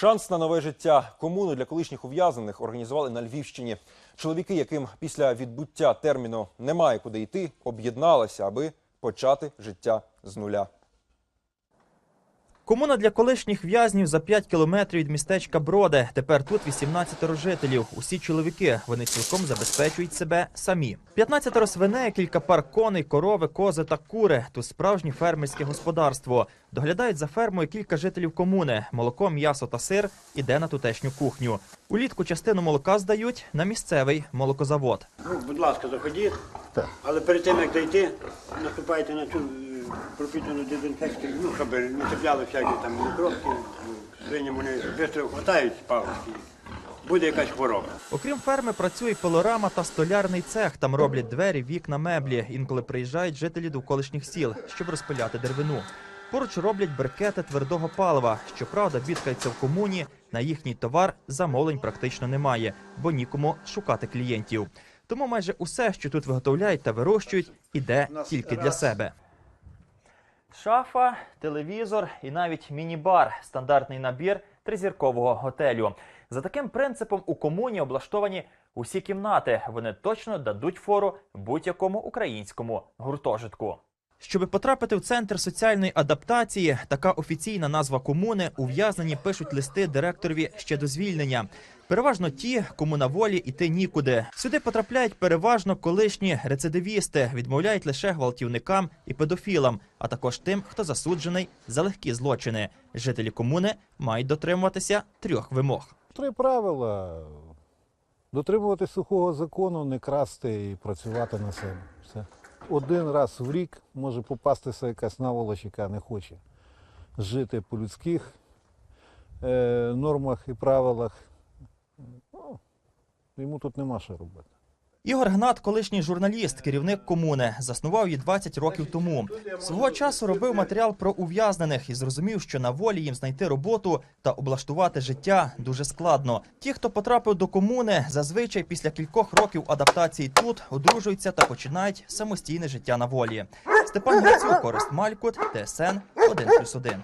Шанс на нове життя. Комуну для колишніх ув'язнених організували на Львівщині. Чоловіки, яким після відбуття терміну немає куди йти, об'єдналися, аби почати життя з нуля. Комуна для колишніх в'язнів за 5 кілометрів від містечка Броде. Тепер тут 18 жителів. Усі чоловіки. Вони цілком забезпечують себе самі. 15 свиней, кілька пар коней, корови, кози та кури. Тут справжнє фермерське господарство. Доглядають за фермою кілька жителів комуни. Молоко, м'ясо та сир іде на тутешню кухню. Улітку частину молока здають на місцевий молокозавод. Ну, будь ласка, заходіть. Але перед тим, як зайти, наступайте на цю пропітану дезінфекцію, ну, щоб не цепляли всякі там мікробки, свині вони швидко хватають з. Буде якась хвороба. Окрім ферми, працює пилорама та столярний цех. Там роблять двері, вікна, меблі. Інколи приїжджають жителі довколишніх сіл, щоб розпиляти деревину. Поруч роблять брикети твердого палива. Щоправда, бідкаються в комуні. На їхній товар замовлень практично немає, бо нікому шукати клієнтів. Тому майже усе, що тут виготовляють та вирощують, іде тільки для себе. Шафа, телевізор і навіть міні-бар стандартний набір тризіркового готелю. За таким принципом у комуні облаштовані усі кімнати. Вони точно дадуть фору будь-якому українському гуртожитку. Щоби потрапити в центр соціальної адаптації, така офіційна назва комуни, ув'язнені пишуть листи директорові ще до звільнення. Переважно ті, кому на волі іти нікуди. Сюди потрапляють переважно колишні рецидивісти, відмовляють лише гвалтівникам і педофілам, а також тим, хто засуджений за легкі злочини. Жителі комуни мають дотримуватися трьох вимог. Три правила. Дотримувати сухого закону, не красти і працювати на себе. Все. Один раз в рік може попастися якась наволоч, яка не хоче жити по людських е, нормах і правилах. Ну, йому тут нема що робити. Ігор Гнат, колишній журналіст, керівник комуни, заснував її 20 років тому. Свого часу робив матеріал про ув'язнених і зрозумів, що на волі їм знайти роботу та облаштувати життя дуже складно. Ті, хто потрапив до комуни, зазвичай після кількох років адаптації тут одружуються та починають самостійне життя на волі. Степан Грицюк, Орест Малькут, ТСН 1+,1.